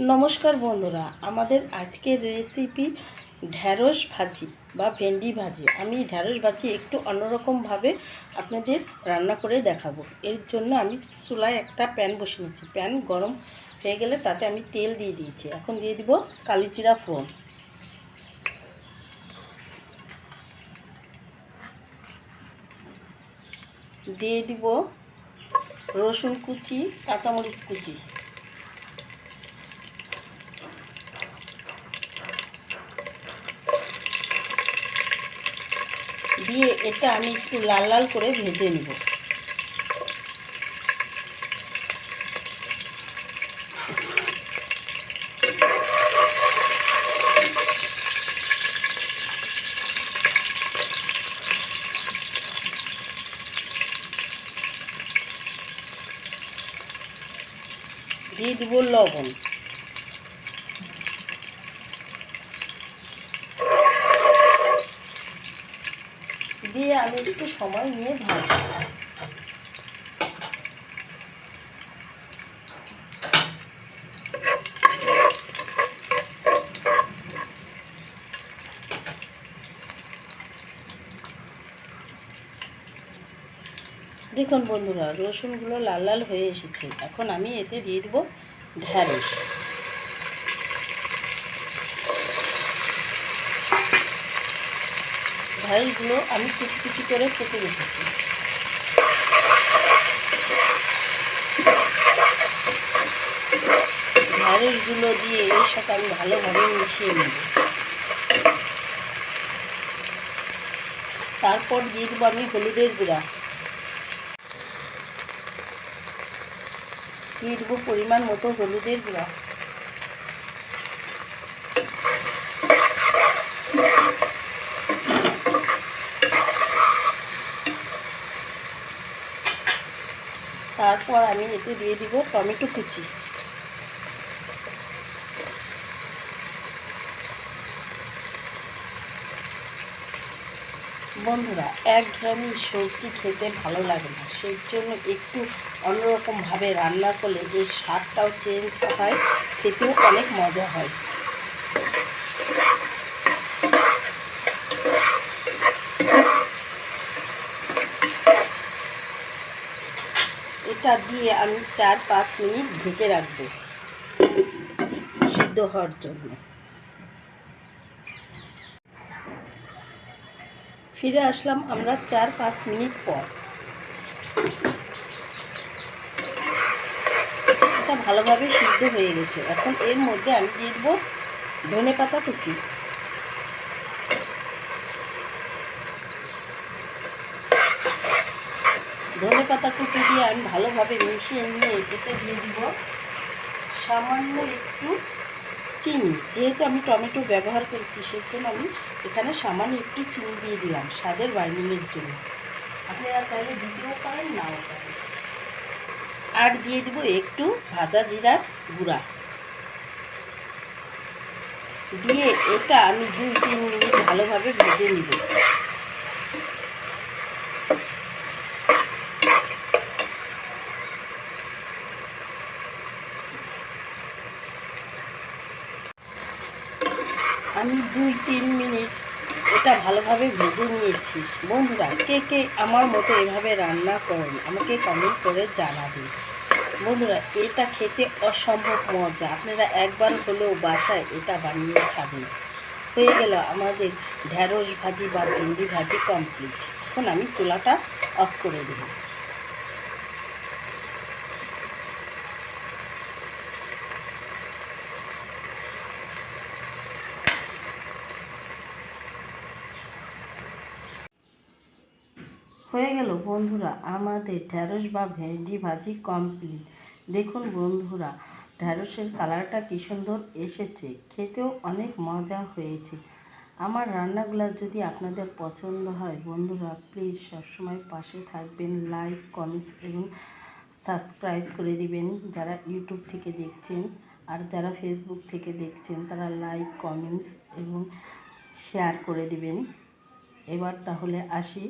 নমস্কার বন্ধুরা, আমাদের আজকের রেসিপি ঢ্যাঁড়স ভাজি বা ভেন্ডি ভাজি। আমি ঢ্যাঁড়স ভাজি একটু অন্যরকমভাবে আপনাদের রান্না করে দেখাবো। এর জন্য আমি চুলায় একটা প্যান বসে নিয়েছি। প্যান গরম হয়ে গেলে তাতে আমি তেল দিয়ে দিয়েছি। এখন দিয়ে দিব কালিচিরা ফোড়ন। দিয়ে দিব রসুন কুচি, কাঁচামরিচ কুচি। দিয়ে এটা আমি একটু লাল লাল করে ভেজে নিব। দিয়ে দিব লবণ। দিয়ে আমি একটু সময় নিয়ে ভাজবো। দেখুন বন্ধুরা, রসুনগুলো লাল লাল হয়ে এসেছে। এখন আমি এতে দিয়ে দেবো ঢ্যাঁড়স ঢ্যাঁড়সগুলো আমি কুচি করে কেটে রেখেছি। ঢ্যাঁড়সগুলো দিয়ে এর সাথে আমি ভালোভাবে মিশিয়ে নেব। তারপর দিয়ে দেবো আমি হলুদের গুঁড়া। দিয়ে দেবো পরিমাণ মতো হলুদের গুঁড়া। তারপর আমি এতে দিয়ে দিব টমেটো কুচি। বন্ধুরা এক ধরনের সবজি খেতে ভালো লাগে না। সেই জন্য একটু অন্যরকমভাবে রান্না করলে যে স্বাদটাও চেঞ্জ হয়, খেতেও অনেক মজা হয়। এটা দিয়ে আমি চার পাঁচ মিনিট ঢেকে রাখব সিদ্ধ হওয়ার জন্য। ফিরে আসলাম আমরা চার পাঁচ মিনিট পর। এটা ভালোভাবে সিদ্ধ হয়ে গেছে। এখন এর মধ্যে আমি দিয়ে দেবো ধনে পাতা কুচি। ধনে পাতা কুচি দিয়ে আমি ভালোভাবে মিশিয়ে নিয়ে এতে দিয়ে দিব সামান্য একটু চিনি। যেহেতু আমি টমেটো ব্যবহার করছি সেই জন্য আমি এখানে সামান্য একটু চিনি দিয়ে দিলাম স্বাদের বাইন্ডিংয়ের জন্য। আপনারা চাইলে দিতেও পারেন, নাও পারেন। আর দিয়ে দিব একটু ভাজা জিরার গুঁড়া। দিয়ে এটা আমি দুই তিন মিনিট ভালোভাবে ভেজে নিব। আমি দুই, তিন মিনিট এটা ভালোভাবে ভেজে নিয়েছি। বন্ধুরা, কে কে আমার মতো এভাবে রান্না করেন, আমাকে কমেন্ট করে জানাবেন। বন্ধুরা, এটা খেতে অসম্ভব মজা। আপনারা একবার হলেও বাসায় এটা বানিয়ে খাবেন। হয়ে গেল আমাদের ঢ্যাঁড়স ভাজি বা ভেন্ডি ভাজি কমপ্লিট এখন আমি চুলাটা অফ করে দেবো। হয়ে গেল, বন্ধুরা, আমাদের ঢ্যাঁড়স বা ভেন্ডি ভাজি কমপ্লিট দেখুন, বন্ধুরা, ঢ্যাঁড়সের কালারটা কী সুন্দর এসেছে, খেতেও অনেক মজা হয়েছে। আমার রান্নাগুলো যদি আপনাদের পছন্দ হয়, বন্ধুরা প্লিজ সবসময় পাশে থাকবেন লাইক কমেন্টস এবং সাবস্ক্রাইব করে দিবেন। যারা ইউটিউব থেকে দেখছেন আর যারা ফেসবুক থেকে দেখছেন, তারা লাইক কমেন্টস এবং শেয়ার করে দিবেন। এবার তাহলে আসি।